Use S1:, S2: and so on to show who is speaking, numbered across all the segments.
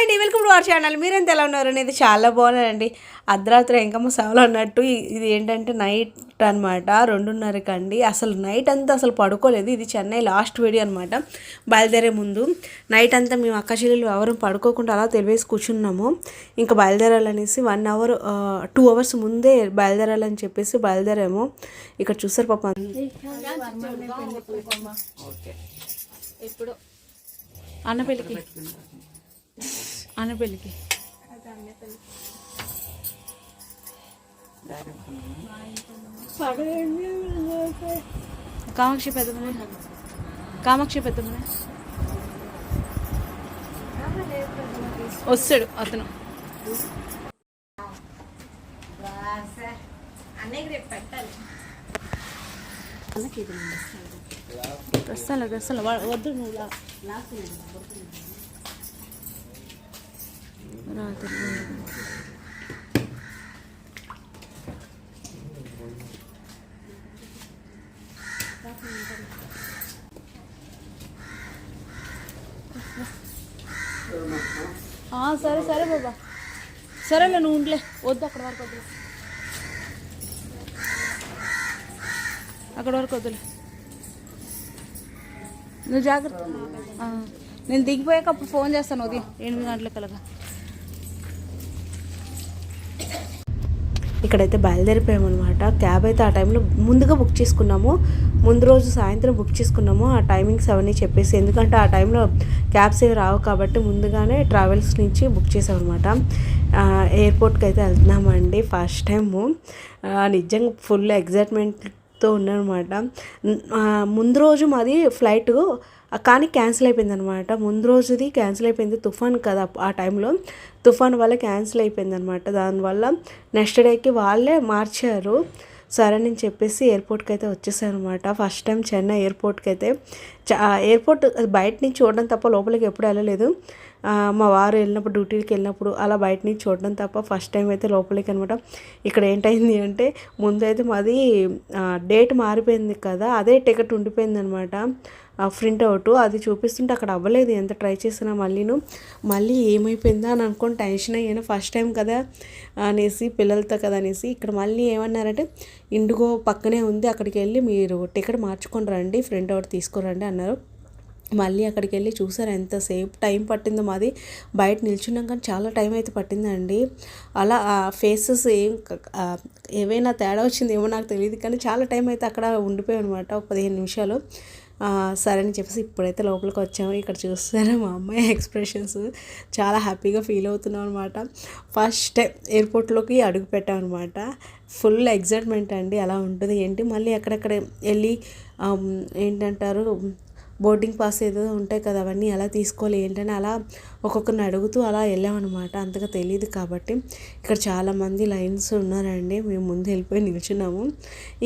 S1: అండి welcome to our channel. మీరెంత ఎలా ఉన్నారు అనేది చాలా బాగున్నారండి. అర్ధరాత్రి ఎంకమ్మ సవలు అన్నట్టు ఇది ఏంటంటే నైట్ అనమాట రెండున్నరకి అండి అసలు నైట్ అంతా అసలు పడుకోలేదు. ఇది చెన్నై లాస్ట్ వీడియో అనమాట బయలుదేరే ముందు నైట్ అంతా మేము అక్క చెల్లెలు ఎవరు పడుకోకుండా అలా తెలివేసి కూర్చున్నాము. ఇంకా బయలుదేరాలనేసి వన్ అవర్ టూ అవర్స్ ముందే బయలుదేరాలని చెప్పేసి బయలుదేరాము. ఇక్కడ చూసారు పాప
S2: ఇప్పుడు
S1: అన్న పెళ్ళికి. అన్న కామాక్షి పెద్దమనే కామాక్షి పెద్దమనే వస్తాడు అతను. పెట్టాలి వస్తాను వద్దు నువ్వు సరే సరే బాబా. సరేలే నువ్వు ఉండలే. వద్దు అక్కడ వరకు వద్దులే. అక్కడ వరకు వద్దులే. నువ్వు జాగ్రత్త. నేను దిగిపోయాక అప్పుడు ఫోన్ చేస్తాను ఉదయం ఎనిమిది గంటలకు కలగా ఇక్కడైతే బయలుదేరిపోయాము అనమాట క్యాబ్ అయితే ఆ టైంలో ముందుగా బుక్ చేసుకున్నాము. ముందు రోజు సాయంత్రం బుక్ చేసుకున్నాము. ఆ టైమింగ్స్ అవన్నీ చెప్పేసి ఎందుకంటే ఆ టైంలో క్యాబ్స్ ఏవి రావు కాబట్టి ముందుగానే ట్రావెల్స్ నుంచి బుక్ చేసామన్నమాట. ఎయిర్పోర్ట్కి అయితే వెళ్తున్నామండి ఫస్ట్ టైము. నిజంగా ఫుల్ ఎగ్జైట్మెంట్తో ఉన్నానమాట ముందు రోజు మాది ఫ్లైట్ కానీ క్యాన్సిల్ అయిపోయింది అనమాట ముందు రోజుది క్యాన్సిల్ అయిపోయింది తుఫాన్ కదా ఆ టైంలో తుఫాన్ వల్ల క్యాన్సిల్ అయిపోయింది అనమాట దానివల్ల నెక్స్ట్ డేకి వాళ్ళే మార్చారు. సరే నేను చెప్పేసి ఎయిర్పోర్ట్కి అయితే వచ్చేసాను అనమాట ఫస్ట్ టైం చెన్నై ఎయిర్పోర్ట్కి అయితే. చా ఎయిర్పోర్ట్ బయట నుంచి చూడడం తప్ప లోపలికి ఎప్పుడు వెళ్ళలేదు. మా వారు వెళ్ళినప్పుడు డ్యూటీకి వెళ్ళినప్పుడు అలా బయట నుంచి చూడడం తప్ప ఫస్ట్ టైం అయితే లోపలికి అనమాట. ఇక్కడ ఏంటైంది అంటే ముందు అయితే మాది డేట్ మారిపోయింది కదా అదే టికెట్ ఉండిపోయింది అనమాట ప్రింట్ అవుట్. అది చూపిస్తుంటే అక్కడ అవ్వలేదు. ఎంత ట్రై చేసినా మళ్ళీను. మళ్ళీ ఏమైపోయిందా అని అనుకొని టెన్షన్ అయ్యాను. ఫస్ట్ టైం కదా అనేసి పిల్లలతో కదా అనేసి ఇక్కడ మళ్ళీ ఏమన్నారంటే ఇండిగో పక్కనే ఉంది. అక్కడికి వెళ్ళి మీరు టికెట్ మార్చుకొని రండి. ప్రింట్ అవుట్ తీసుకురండి అన్నారు. మళ్ళీ అక్కడికి వెళ్ళి చూసారు ఎంతసేపు టైం పట్టిందో మాది. బయట నిల్చున్నాం కానీ చాలా టైం అయితే పట్టిందండి. అలా ఆ ఫేసెస్ ఏం ఏవైనా తేడా వచ్చింది ఏమో నాకు తెలియదు కానీ చాలా టైం అయితే అక్కడ ఉండిపోయాయి అనమాట ఒక పదిహేను నిమిషాలు. సరే అని చెప్పేసి ఇప్పుడైతే లోపలికి వచ్చాము. ఇక్కడ చూస్తారా మా అమ్మాయి ఎక్స్ప్రెషన్స్. చాలా హ్యాపీగా ఫీల్ అవుతున్నాం అనమాట ఫస్ట్ ఎయిర్పోర్ట్లోకి అడుగు పెట్టాం అనమాట ఫుల్ ఎగ్జైట్మెంట్ అండి. అలా ఉంటుంది. ఏంటి? మళ్ళీ అక్కడక్కడ వెళ్ళి ఏంటంటారు? బోర్డింగ్ పాస్ ఏదో ఉంటాయి కదా అవన్నీ ఎలా తీసుకోవాలి ఏంటని అలా ఒక్కొక్కరిని అడుగుతూ అలా వెళ్ళామన్నమాట. అంతగా తెలియదు కాబట్టి ఇక్కడ చాలామంది లైన్స్ ఉన్నారండి. మేము ముందు వెళ్ళిపోయి నిల్చున్నాము.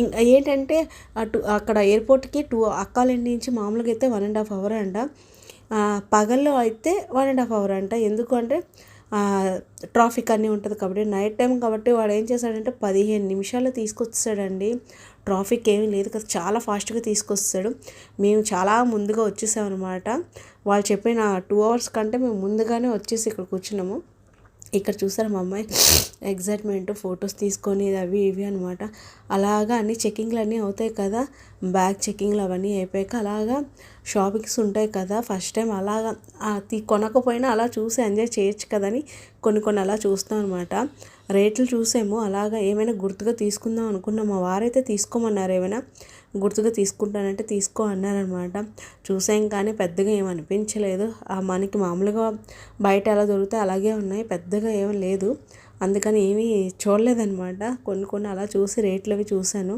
S1: ఇంకా ఏంటంటే అటు అక్కడ ఎయిర్పోర్ట్కి టూ అక్కాలెండి నుంచి మామూలుగా అయితే వన్ అండ్ హాఫ్ అవర్ అంట. పగల్లో అయితే వన్ అండ్ హాఫ్ అవర్ అంట. ఎందుకు అంటే ట్రాఫిక్ అన్నీ ఉంటుంది కాబట్టి నైట్ టైం కాబట్టి వాడు ఏం చేశాడంటే పదిహేను నిమిషాలు తీసుకొచ్చాడండి ట్రాఫిక్ ఏమీ లేదు కదా చాలా ఫాస్ట్గా తీసుకొస్తాడు. మేము చాలా ముందుగా వచ్చేసామన్నమాట. వాళ్ళు చెప్పిన టూ అవర్స్ కంటే మేము ముందుగానే వచ్చేసి ఇక్కడ కూర్చున్నాము. ఇక్కడ చూసారు మా అమ్మాయి? ఎగ్జైట్మెంట్ ఫొటోస్ తీసుకొని అవి ఇవి అనమాట అలాగా అన్ని చెకింగ్లు అన్నీ అవుతాయి కదా. బ్యాగ్ చెకింగ్లు అవన్నీ అయిపోయాక అలాగా షాపింగ్స్ ఉంటాయి కదా. ఫస్ట్ టైం అలాగా కొనకపోయినా అలా చూసి ఎంజాయ్ చేయొచ్చు కదని కొన్ని కొన్ని అలా చూస్తాం అనమాట రేట్లు చూసాము అలాగా ఏమైనా గుర్తుగా తీసుకుందాం అనుకున్నాం. మా వారైతే తీసుకోమన్నారు ఏమైనా గుర్తుగా తీసుకుంటానంటే తీసుకో అన్నారనమాట చూసాం కానీ పెద్దగా ఏం అనిపించలేదు. ఆ మనకి మామూలుగా బయట ఎలా దొరికితే అలాగే ఉన్నాయి. పెద్దగా ఏమీ లేదు. అందుకని ఏమీ చూడలేదన్నమాట. కొన్ని కొన్ని అలా చూసి రేట్లు అవి చూశాను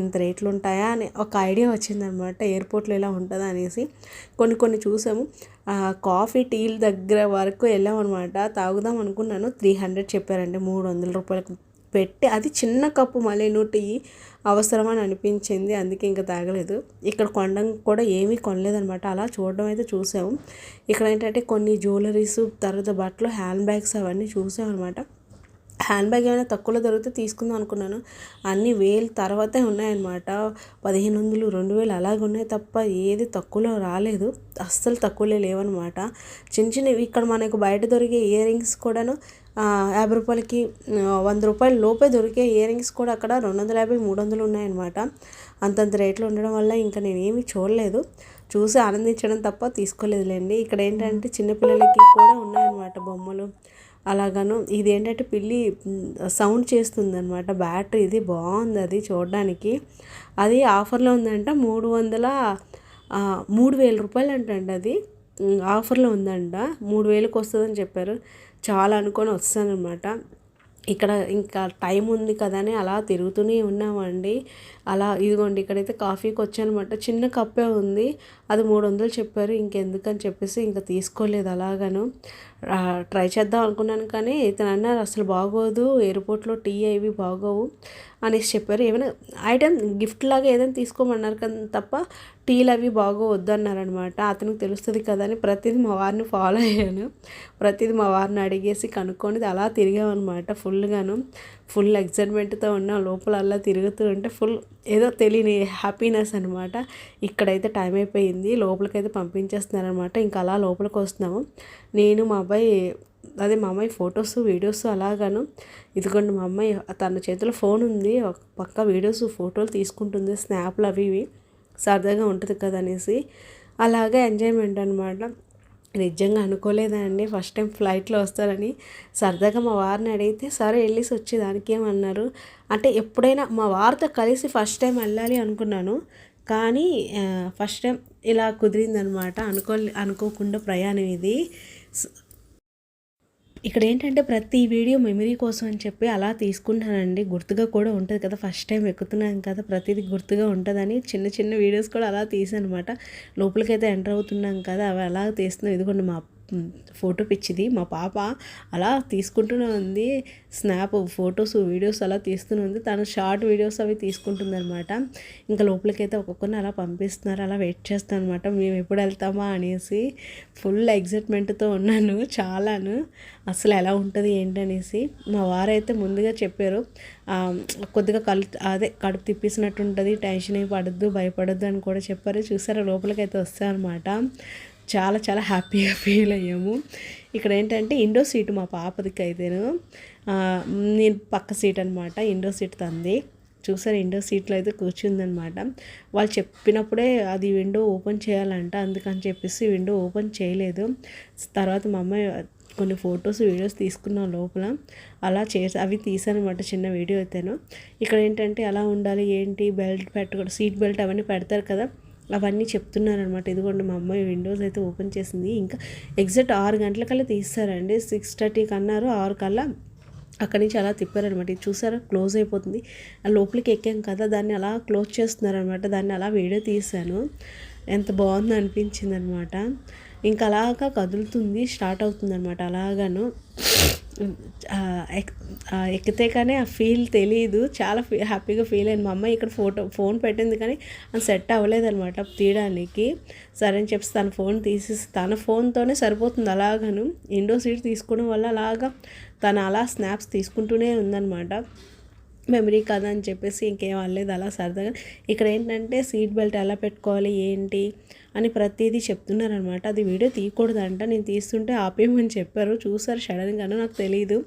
S1: ఇంత రేట్లు ఉంటాయా అని ఒక ఐడియా వచ్చిందనమాట ఎయిర్పోర్ట్లో ఇలా ఉంటుందా అనేసి కొన్ని కొన్ని చూసాము. కాఫీ టీల దగ్గర వరకు వెళ్ళామన్నమాట. తాగుదాం అనుకున్నాను. త్రీ హండ్రెడ్ చెప్పారండి. మూడు వందల రూపాయలకు పెట్టి అది చిన్న కప్పు మళ్ళీ టీ అవసరమని అనిపించింది. అందుకే ఇంకా తాగలేదు. ఇక్కడ కొనడం కూడా ఏమీ కొనలేదనమాట అలా చూడడం అయితే చూసాము. ఇక్కడ ఏంటంటే కొన్ని జ్యువెలరీస్ తర్వాత బట్టలు హ్యాండ్ బ్యాగ్స్ అవన్నీ చూసామన్నమాట. హ్యాండ్ బ్యాగ్ ఏమైనా తక్కువలో దొరికితే తీసుకుందాం అనుకున్నాను. అన్ని వేలు తర్వాతే ఉన్నాయన్నమాట. పదిహేను వందలు రెండు వేలు అలాగే ఉన్నాయి తప్ప ఏది తక్కువలో రాలేదు. అస్సలు తక్కువలో లేవన్నమాట. చిన్న చిన్నవి ఇక్కడ మనకు బయట దొరికే ఇయర్ రింగ్స్ కూడాను యాభై రూపాయలకి వంద రూపాయల లోపే దొరికే ఇయర్ రింగ్స్ కూడా అక్కడ రెండు వందల యాభై మూడు వందలు ఉన్నాయన్నమాట. అంతంత రేట్లు ఉండడం వల్ల ఇంకా నేనేమి చూడలేదు. చూసి ఆనందించడం తప్ప తీసుకోలేదులేండి. ఇక్కడ ఏంటంటే చిన్నపిల్లలకి కూడా ఉన్నాయన్నమాట బొమ్మలు. అలాగను ఇది ఏంటంటే పిల్లి సౌండ్ చేస్తుంది అనమాట బ్యాటరీ ఇది బాగుంది అది చూడడానికి. అది ఆఫర్లో ఉందంట మూడు వందల మూడు వేల రూపాయలు అంటండి అది ఆఫర్లో ఉందంట. మూడు వేలకు వస్తుందని చెప్పారు. చాలా అనుకొని వస్తానమాట ఇక్కడ ఇంకా టైం ఉంది కదా అని అలా తిరుగుతూనే ఉన్నామండి. అలా ఇదిగోండి ఇక్కడైతే కాఫీకి వచ్చానమాట చిన్న కప్పే ఉంది. అది మూడు వందలు చెప్పారు. ఇంకెందుకని చెప్పేసి ఇంకా తీసుకోలేదు అలాగను. ట్రై చేద్దాం అనుకున్నాను కానీ ఇతను అన్నారు అసలు బాగోదు ఎయిర్పోర్ట్లో టీ అవి బాగోవు అనేసి చెప్పారు. ఏమైనా ఐటమ్ గిఫ్ట్ లాగా ఏదైనా తీసుకోమన్నారు కానీ తప్ప టీలు అవి బాగోవద్దు అన్నారనమాట అతనికి తెలుస్తుంది కదా అని ప్రతిదీ మా వారిని ఫాలో అయ్యాను. ప్రతిదీ మా వారిని అడిగేసి కనుక్కొని అలా తిరిగామన్నమాట ఫుల్గాను. ఫుల్ ఎగ్జైట్మెంట్తో ఉన్న లోపల అలా తిరుగుతూ ఉంటే ఫుల్ ఏదో తెలియని హ్యాపీనెస్ అనమాట ఇక్కడైతే టైం అయిపోయింది. లోపలికైతే పంపించేస్తున్నారనమాట ఇంకా అలా లోపలికి వస్తున్నాము. నేను మా అబ్బాయి అదే మా అమ్మాయి ఫొటోస్ వీడియోస్ అలాగాను. ఇదిగోండి మా అమ్మాయి తన చేతిలో ఫోన్ ఉంది. ఒక పక్క వీడియోస్ ఫోటోలు తీసుకుంటుంది. స్నాప్లు అవి ఇవి సరదాగా ఉంటుంది కదా అనేసి. అలాగే ఎంజాయ్మెంట్ అనమాట నిజంగా అనుకోలేదండి ఫస్ట్ టైం ఫ్లైట్లో వస్తారని. సరదాగా మా వారిని అడిగితే సరే వెళ్ళేసి వచ్చేదానికి ఏమన్నారు? అంటే ఎప్పుడైనా మా వారితో కలిసి ఫస్ట్ టైం వెళ్ళాలి అనుకున్నాను. కానీ ఫస్ట్ టైం ఇలా కుదిరిందనమాట. అనుకో అనుకోకుండా ప్రయాణం ఇది. ఇక్కడ ఏంటంటే ప్రతి వీడియో మెమరీ కోసం అని చెప్పి అలా తీసుకుంటానండి. గుర్తుగా కూడా ఉంటుంది కదా ఫస్ట్ టైం ఎక్కుతున్నాం కదా ప్రతిదీ గుర్తుగా ఉంటుందని చిన్న చిన్న వీడియోస్ కూడా అలా తీసాను అనమాట లోపలికైతే ఎంటర్ అవుతున్నాం కదా అవి అలా తీస్తున్నాం. ఇదిగోండి మా ఫోటో పిచ్చిది. మా పాప అలా తీసుకుంటూనే ఉంది. స్నాప్ ఫొటోస్ వీడియోస్ అలా తీస్తూనే ఉంది. తను షార్ట్ వీడియోస్ అవి తీసుకుంటుందనమాట ఇంకా లోపలికైతే ఒక్కొక్కరిని అలా పంపిస్తున్నారు. అలా వెయిట్ చేస్తాను అనమాట మేము ఎప్పుడు వెళ్తామా అనేసి ఫుల్ ఎగ్జైట్మెంట్తో ఉన్నాను. చాలాను. అసలు ఎలా ఉంటుంది ఏంటనేసి. మా వారైతే ముందుగా చెప్పారు. కొద్దిగా కలు అదే కడుపు తిప్పేసినట్టు ఉంటుంది టెన్షన్ అయి పడద్దు భయపడద్దు అని కూడా చెప్పారు. చూసారా? లోపలికైతే వస్తాయన్నమాట చాలా చాలా హ్యాపీగా ఫీల్ అయ్యాము. ఇక్కడ ఏంటంటే ఇండో సీటు మా పాపదికి అయితేను నేను పక్క సీట్ అనమాట ఇండో సీట్ తంది. చూసారు ఇండో సీట్లో అయితే కూర్చుందనమాట వాళ్ళు చెప్పినప్పుడే అది విండో ఓపెన్ చేయాలంట అందుకని చెప్పేసి విండో ఓపెన్ చేయలేదు. తర్వాత మా అమ్మాయి కొన్ని ఫొటోస్ వీడియోస్ తీసుకున్నాం లోపల అలా చేసి అవి తీసానమాట చిన్న వీడియో అయితేను. ఇక్కడ ఏంటంటే ఎలా ఉండాలి ఏంటి బెల్ట్ పెట్టుకోవడం సీట్ బెల్ట్ అవన్నీ పెడతారు కదా. అవన్నీ చెప్తున్నారనమాట ఇదిగోండి మా అమ్మాయి విండోస్ అయితే ఓపెన్ చేసింది. ఇంకా ఎగ్జాక్ట్ ఆరు గంటలకల్లా తీస్తారండి. సిక్స్ థర్టీకి అన్నారు ఆరు కల్లా అక్కడి నుంచి అలా తిప్పారనమాట ఇది చూసారా? క్లోజ్ అయిపోతుంది. ఆ లోపలికి ఎక్కాం కదా. దాన్ని అలా క్లోజ్ చేస్తున్నారనమాట దాన్ని అలా వీడియో తీశాను. ఎంత బాగుంది అనిపించింది అనమాట ఇంకా అలాగా కదులుతుంది. స్టార్ట్ అవుతుంది అనమాట అలాగాను. ఎక్కితే కానీ ఆ ఫీల్ తెలియదు చాలా ఫీ హ్యాపీగా ఫీల్ అయింది. మా అమ్మాయి ఇక్కడ ఫోటో ఫోన్ పెట్టింది కానీ అది సెట్ అవ్వలేదనమాట తీయడానికి. సరే అని చెప్పి తన ఫోన్ తీసేసి తన ఫోన్తోనే సరిపోతుంది అలాగను. ఇండో సీట్ తీసుకోవడం వల్ల అలాగా తను అలా స్నాప్స్ తీసుకుంటూనే ఉందన్నమాట. మెమరీ కదా అని చెప్పేసి ఇంకేం అనలేదు అలా సరదాగా. ఇక్కడ ఏంటంటే సీట్ బెల్ట్ ఎలా పెట్టుకోవాలి ఏంటి అని ప్రతిదీ చెప్తున్నారనమాట. అది వీడియో తీయకూడదంట నేను తీస్తుంటే ఆపేయమని చెప్పారు. చూసారు సడన్గాను నాకు తెలియదు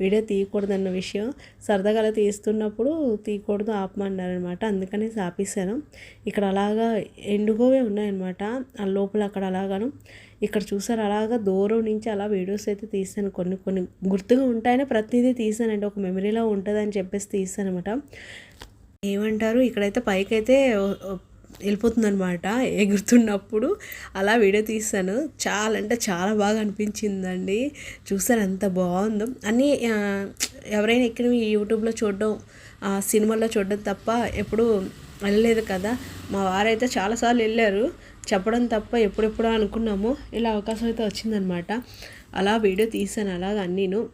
S1: వీడియో తీయకూడదన్న విషయం. సరదాగా అలా తీస్తున్నప్పుడు తీయకూడదు ఆపమన్నారనమాట. అందుకని ఆపేశాను. ఇక్కడ అలాగా ఎండుగోవే ఉన్నాయన్నమాట. ఆ లోపల అక్కడ అలాగాను ఇక్కడ చూసారు అలాగా దూరం నుంచి అలా వీడియోస్ అయితే తీసాను. కొన్ని కొన్ని గుర్తుగా ఉంటాయని ప్రతిదీ తీసానండి. ఒక మెమరీలో ఉంటుందని చెప్పేసి తీసాను అనమాట ఏమంటారు ఇక్కడైతే పైకి అయితే వెళ్ళిపోతుంది ఎగురుతున్నప్పుడు. అలా వీడియో తీసాను. చాలా అంటే చాలా బాగా అనిపించిందండి. చూసారు ఎంత బాగుందో. అన్నీ ఎవరైనా ఎక్కిన యూట్యూబ్లో చూడడం ఆ, సినిమాల్లో చూడడం తప్ప ఎప్పుడు వెళ్ళలేదు కదా. మా వారైతే చాలాసార్లు వెళ్ళారు. చెప్పడం తప్ప ఎప్పుడెప్పుడో అనుకున్నాము. ఇలా అవకాశం అయితే వచ్చిందనమాట. అలా వీడియో తీసాను అలాగ అన్నీను.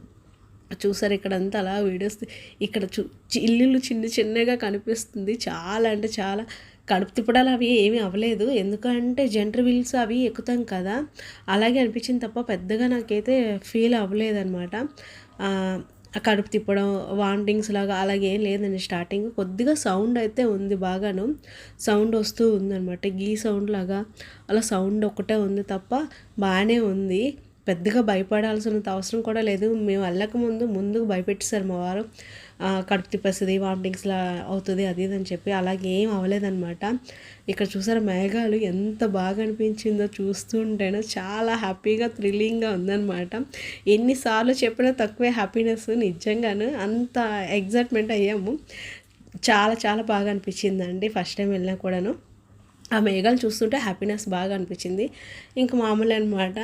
S1: చూసారు ఇక్కడంతా అలా వీడియోస్ ఇక్కడ చూ చి- ఇల్లులు చిన్న చిన్నగా కనిపిస్తుంది. చాలా అంటే చాలా కడుపు తిప్పడాలు అవి ఏమీ అవ్వలేదు. ఎందుకంటే జెంటర్ వీల్స్ అవి ఎక్కుతాం కదా. అలాగే అనిపించింది తప్ప పెద్దగా నాకైతే ఫీల్ అవ్వలేదన్నమాట కడుపు తిప్పడం వామిటింగ్స్ లాగా అలాగే ఏం లేదండి. స్టార్టింగ్ కొద్దిగా సౌండ్ అయితే ఉంది బాగాను. సౌండ్ వస్తూ ఉందన్నమాట. గీ సౌండ్ లాగా అలా సౌండ్ ఒకటే ఉంది తప్ప బాగానే ఉంది. పెద్దగా భయపడాల్సినంత అవసరం కూడా లేదు. మేము వెళ్ళక ముందు ముందుకు భయపెట్టేశారు మా వారు. కడుపు తిప్పేస్తుంది వామిటింగ్స్లా అవుతుంది అది ఇది అని చెప్పి అలాగే ఏం అవ్వలేదన్నమాట. ఇక్కడ చూసారా మేఘాలు ఎంత బాగా అనిపించిందో చూస్తుంటేనే చాలా హ్యాపీగా థ్రిల్లింగ్గా ఉందన్నమాట. ఎన్నిసార్లు చెప్పినా తక్కువే హ్యాపీనెస్ నిజంగాను. అంత ఎగ్జైట్మెంట్ అయ్యాము. చాలా చాలా బాగా అనిపించిందండి ఫస్ట్ టైం వెళ్ళినా కూడాను. ఆ మేఘాలు చూస్తుంటే హ్యాపీనెస్ బాగా అనిపించింది. ఇంకా మామూలు అనమాట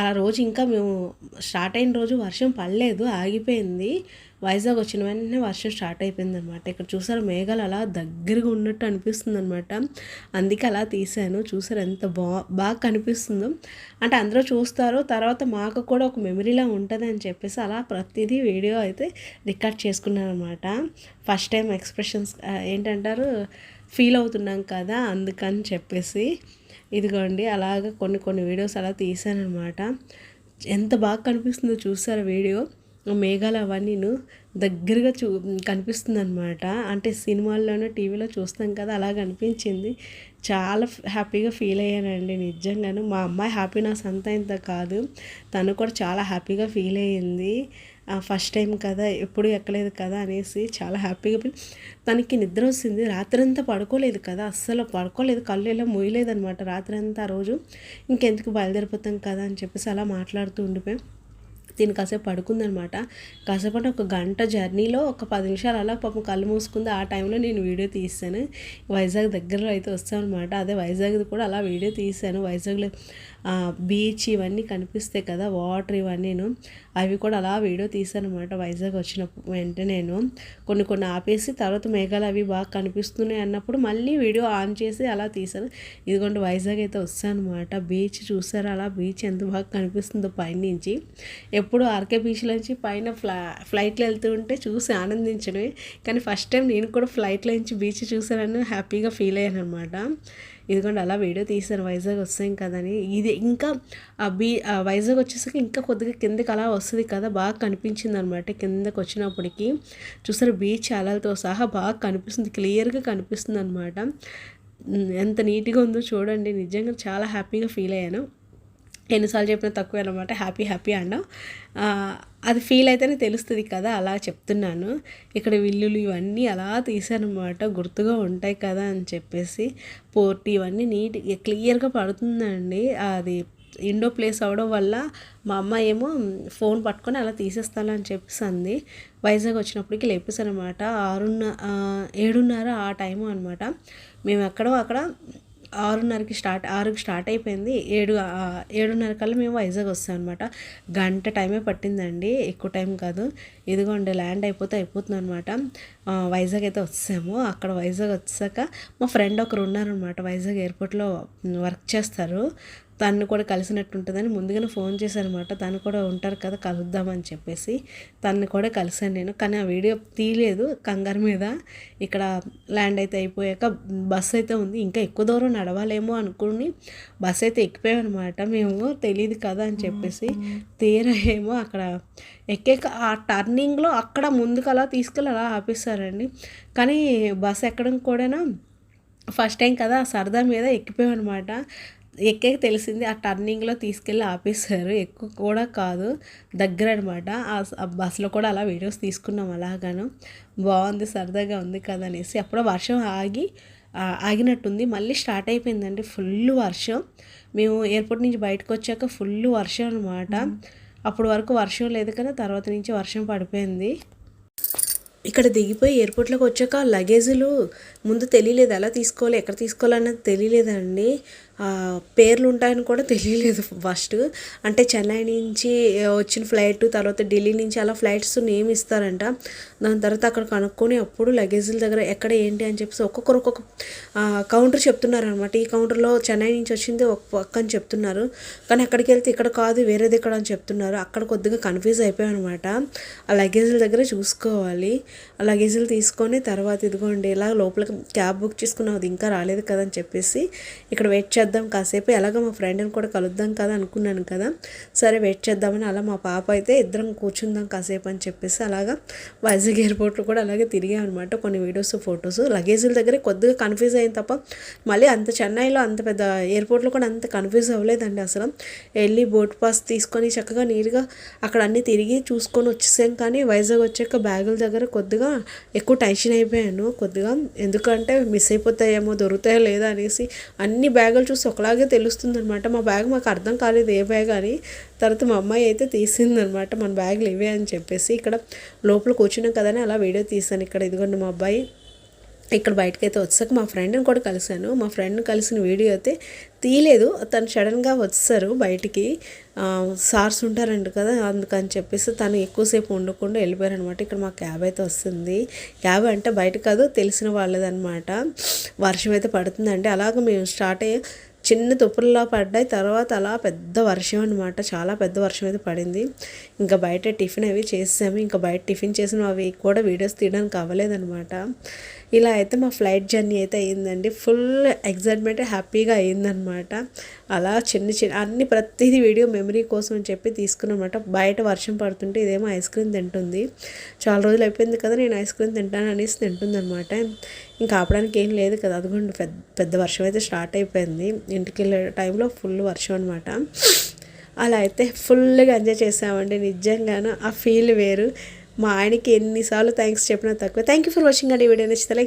S1: ఆ రోజు ఇంకా మేము స్టార్ట్ అయిన రోజు వర్షం పడలేదు ఆగిపోయింది. వైజాగ్ వచ్చిన వెంటనే వర్షం స్టార్ట్ అయిపోయింది అనమాట ఇక్కడ చూసారు మేఘాలు అలా దగ్గరగా ఉన్నట్టు అనిపిస్తుంది అనమాట అందుకే అలా తీసాను చూసారు ఎంత బా బాగా కనిపిస్తుందో. అంటే అందరూ చూస్తారు తర్వాత మాకు కూడా ఒక మెమరీలా ఉంటుంది అని చెప్పేసి అలా ప్రతిదీ వీడియో అయితే రికార్డ్ చేసుకున్నాను అనమాట ఫస్ట్ టైం ఎక్స్ప్రెషన్స్ ఏంటంటారు? ఫీల్ అవుతున్నాం కదా అందుకని చెప్పేసి. ఇదిగోండి అలాగ కొన్ని కొన్ని వీడియోస్ అలా తీసానమాట ఎంత బాగా కనిపిస్తుందో చూసారా వీడియో? మేఘాలు అవన్నీ దగ్గరగా చూ కనిపిస్తుంది అనమాట అంటే సినిమాల్లోనూ టీవీలో చూస్తాం కదా అలా కనిపించింది చాలా హ్యాపీగా ఫీల్ అయ్యానండి నిజంగాను. మా అమ్మాయి హ్యాపీనెస్ అంతా ఇంత కాదు. తను కూడా చాలా హ్యాపీగా ఫీల్ అయ్యింది. ఫస్ట్ టైం కదా ఎప్పుడు ఎక్కలేదు కదా అనేసి చాలా హ్యాపీగా తనకి నిద్ర వస్తుంది. రాత్రంతా పడుకోలేదు కదా అస్సలు పడుకోలేదు. కళ్ళు ఇలా మూయలేదు అనమాట రాత్రంతా ఆ రోజు. ఇంకెందుకు బయలుదేరిపోతాం కదా అని చెప్పేసి అలా మాట్లాడుతూ ఉండిపోయాం. దీని కాసేపు పడుకుందనమాట. కాసేపు అంటే ఒక గంట జర్నీలో ఒక పది నిమిషాలు అలా పాపం కళ్ళు మూసుకుంది. ఆ టైంలో నేను వీడియో తీసాను వైజాగ్ దగ్గరలో అయితే వస్తాను అనమాట అదే వైజాగ్ది కూడా అలా వీడియో తీసాను వైజాగ్లో బీచ్ ఇవన్నీ కనిపిస్తాయి కదా వాటర్ ఇవన్నీను. అవి కూడా అలా వీడియో తీసాను అనమాట వైజాగ్ వచ్చినప్పుడు. వెంటనే నేను కొన్ని కొన్ని ఆపేసి తర్వాత మేఘాలు అవి బాగా కనిపిస్తున్నాయి అన్నప్పుడు మళ్ళీ వీడియో ఆన్ చేసి అలా తీసాను ఇదిగోండి వైజాగ్ అయితే వస్తాను అనమాట బీచ్ చూసారు? అలా బీచ్ ఎంత బాగా కనిపిస్తుందో పైనుంచి. ఎప్పుడు ఆర్కే బీచ్ నుంచి పైన ఫ్లా ఫ్లైట్లో వెళ్తూ ఉంటే చూసి ఆనందించడమే. కానీ ఫస్ట్ టైం నేను కూడా ఫ్లైట్లో నుంచి బీచ్ చూసానని హ్యాపీగా ఫీల్ అయ్యాను అనమాట ఇదిగోండి అలా వీడియో తీశారు వైజాగ్ వస్తాం కదని. ఇది ఇంకా ఆ బీ ఆ వైజాగ్ వచ్చేసరికి ఇంకా కొద్దిగా కిందకి అలా వస్తుంది కదా బాగా కనిపించింది అనమాట కిందకి వచ్చినప్పటికి. చూసారు బీచ్ అలలతో సహా బాగా కనిపిస్తుంది క్లియర్గా కనిపిస్తుంది అనమాట ఎంత నీట్గా ఉందో చూడండి నిజంగా చాలా హ్యాపీగా ఫీల్ అయ్యాను. ఎన్నిసార్లు చెప్పినా తక్కువ అనమాట హ్యాపీ హ్యాపీ అన్న అది ఫీల్ అయితేనే తెలుస్తుంది కదా అలా చెప్తున్నాను. ఇక్కడ విల్లులు ఇవన్నీ అలా తీసానమాట గుర్తుగా ఉంటాయి కదా అని చెప్పేసి. పోర్ట్ ఇవన్నీ నీట్ క్లియర్గా పడుతుందండి. అది ఇండో ప్లేస్ అవడం వల్ల మా అమ్మ ఏమో ఫోన్ పట్టుకొని అలా తీసేస్తాను అని చెప్పేసి అంది వైజాగ్ వచ్చినప్పటికి లేపేసానమాట అనమాట ఆరున్న ఏడున్నర ఆ టైము అనమాట. మేము ఎక్కడో అక్కడ ఆరున్నరకి స్టార్ట్ ఆరుకి స్టార్ట్ అయిపోయింది. ఏడు ఏడున్నర కల్లా మేము వైజాగ్ వస్తాం అనమాట గంట టైమే పట్టిందండి. ఎక్కువ టైం కాదు. ఇదిగోండి ల్యాండ్ అయిపోతే అయిపోతుంది అనమాట వైజాగ్ అయితే వచ్చాము అక్కడ వైజాగ్ వచ్చాక మా ఫ్రెండ్ ఒకరు ఉన్నారనమాట వైజాగ్ ఎయిర్పోర్ట్లో వర్క్ చేస్తారు. తను కూడా కలిసినట్టు ఉంటుందని ముందుగానే ఫోన్ చేశాను అనమాట తను కూడా ఉంటారు కదా కలుద్దామని చెప్పేసి తను కూడా కలిసాను నేను. కానీ ఆ వీడియో తీయలేదు కంగారు మీద. ఇక్కడ ల్యాండ్ అయితే అయిపోయాక బస్సు అయితే ఉంది. ఇంకా ఎక్కువ దూరం నడవాలేమో అనుకుని బస్సు అయితే ఎక్కిపోయామన్నమాట మేము తెలియదు కదా అని చెప్పేసి తీరా ఏమో అక్కడ ఎక్కాక ఆ టర్నింగ్లో అక్కడ ముందుకు అలా తీసుకెళ్ళి అలా ఆపేస్తారండి కానీ బస్సు ఎక్కడం కూడానా ఫస్ట్ టైం కదా సరదా మీద ఎక్కిపోయామన్నమాట ఎక్కాక తెలిసింది ఆ టర్నింగ్లో తీసుకెళ్ళి ఆపేశారు. ఎక్కువ కూడా కాదు దగ్గర అనమాట ఆ బస్సులో కూడా అలా వీడియోస్ తీసుకున్నాం అలాగాను. బాగుంది సరదాగా ఉంది కదా అనేసి. అప్పుడు వర్షం ఆగి ఆగినట్టుంది. మళ్ళీ స్టార్ట్ అయిపోయిందండి ఫుల్ వర్షం. మేము ఎయిర్పోర్ట్ నుంచి బయటకు వచ్చాక ఫుల్ వర్షం అనమాట అప్పుడు వరకు వర్షం లేదు కానీ తర్వాత నుంచి వర్షం పడిపోయింది. ఇక్కడ దిగిపోయి ఎయిర్పోర్ట్లోకి వచ్చాక లగేజీలు ముందు తెలియలేదు ఎలా తీసుకోవాలి ఎక్కడ తీసుకోవాలన్నది తెలియలేదండి. పేర్లు ఉంటాయని కూడా తెలియలేదు ఫస్ట్ అంటే చెన్నై నుంచి వచ్చిన ఫ్లైట్ తర్వాత ఢిల్లీ నుంచి అలా ఫ్లైట్స్ నేమ్ ఇస్తారంట. దాని తర్వాత అక్కడ కనుక్కొని అప్పుడు లగేజీల దగ్గర ఎక్కడ ఏంటి అని చెప్పేసి ఒక్కొక్కరు ఒక్కొక్క కౌంటర్ చెప్తున్నారు అనమాట ఈ కౌంటర్లో చెన్నై నుంచి వచ్చింది ఒక పక్క అని చెప్తున్నారు. కానీ అక్కడికి వెళ్తే ఇక్కడ కాదు వేరేది ఇక్కడ అని చెప్తున్నారు. అక్కడ కొద్దిగా కన్ఫ్యూజ్ అయిపోయాయి అనమాట ఆ లగేజీల దగ్గర చూసుకోవాలి. ఆ లగేజీలు తీసుకొని తర్వాత ఇదిగోండి ఇలా లోపలికి క్యాబ్ బుక్ చేసుకున్నావు అది ఇంకా రాలేదు కదా అని చెప్పేసి ఇక్కడ వెయిట్ చేద్దాం కాసేపు. ఎలాగో మా ఫ్రెండ్ని కూడా కలుద్దాం కదా అనుకున్నాను కదా. సరే వెయిట్ చేద్దామని అలా మా పాప అయితే ఇద్దరం కూర్చుందాం కాసేపు అని చెప్పేసి అలాగా వైజాగ్ ఎయిర్పోర్ట్లో కూడా అలాగే తిరిగాం అనమాట కొన్ని వీడియోస్ ఫొటోస్. లగేజీల దగ్గర కొద్దిగా కన్ఫ్యూజ్ అయింది తప్ప మళ్ళీ అంత చెన్నైలో అంత పెద్ద ఎయిర్పోర్ట్లో కూడా అంత కన్ఫ్యూజ్ అవ్వలేదండి అసలు. వెళ్ళి బోట్ పాస్ తీసుకొని చక్కగా నీట్గా అక్కడ అన్నీ తిరిగి చూసుకొని వచ్చేసాం. కానీ వైజాగ్ వచ్చాక బ్యాగుల దగ్గర కొద్దిగా ఎక్కువ టెన్షన్ అయిపోయాను. కొద్దిగా ఎందుకు ఎందుకంటే మిస్ అయిపోతాయేమో దొరుకుతాయో లేదా అనేసి అన్ని బ్యాగులు చూసి ఒకలాగే తెలుస్తుంది అనమాట మా బ్యాగ్ మాకు అర్థం కాలేదు ఏ బ్యాగ్ అని. తర్వాత మా అమ్మాయి అయితే తీసిందనమాట మన బ్యాగులు ఇవే అని చెప్పేసి. ఇక్కడ లోపల కూర్చున్నాం కదని అలా వీడియో తీసాను ఇక్కడ ఇదిగోండి మా అబ్బాయి. ఇక్కడ బయటకు అయితే వచ్చాక మా ఫ్రెండ్ని కూడా కలిశాను. మా ఫ్రెండ్ని కలిసిన వీడియో అయితే తీయలేదు. తను సడన్గా వచ్చారు బయటికి. సార్స్ ఉంటారంట కదా అందుకని చెప్పేసి తను ఎక్కువసేపు ఉండకుండా వెళ్ళిపోయారు అనమాట ఇక్కడ మా క్యాబ్ అయితే వస్తుంది. క్యాబ్ అంటే బయట కాదు తెలిసిన వాళ్ళదనమాట. వర్షం అయితే పడుతుందండి. అలాగ మేము స్టార్ట్ అయ్యి చిన్న తుప్పుల్లా పడ్డాయి. తర్వాత అలా పెద్ద వర్షం అనమాట చాలా పెద్ద వర్షం అయితే పడింది. ఇంకా బయట టిఫిన్ అవి చేసాము ఇంకా బయట టిఫిన్ చేసిన అవి కూడా వీడియోస్ తీయడానికి అవ్వలేదనమాట ఇలా అయితే మా ఫ్లైట్ జర్నీ అయితే అయ్యిందండి. ఫుల్ ఎగ్జైట్మెంట్ హ్యాపీగా అయ్యిందనమాట. అలా చిన్న చిన్న అన్ని ప్రతిదీ వీడియో మెమరీ కోసం అని చెప్పి తీసుకున్నమాట. బయట వర్షం పడుతుంటే ఇదేమో ఐస్ క్రీమ్ తింటుంది. చాలా రోజులు అయిపోయింది కదా నేను ఐస్ క్రీమ్ తింటాను అనేసి తింటుంది అనమాట ఇంకా ఆపడానికి ఏం లేదు కదా అదిగోండి పెద్ద పెద్ద వర్షం అయితే స్టార్ట్ అయిపోయింది. ఇంటికి వెళ్ళే టైంలో ఫుల్ వర్షం అనమాట. అలా అయితే ఫుల్గా ఎంజాయ్ చేసామండి. నిజంగాను ఆ ఫీల్ వేరు. మా ఆయనకి ఎన్నిసార్లు థ్యాంక్స్ చెప్పినా తక్కువ. థ్యాంక్ యూ ఫర్ వాచింగ్ అండి. ఈ వీడియో నచ్చితే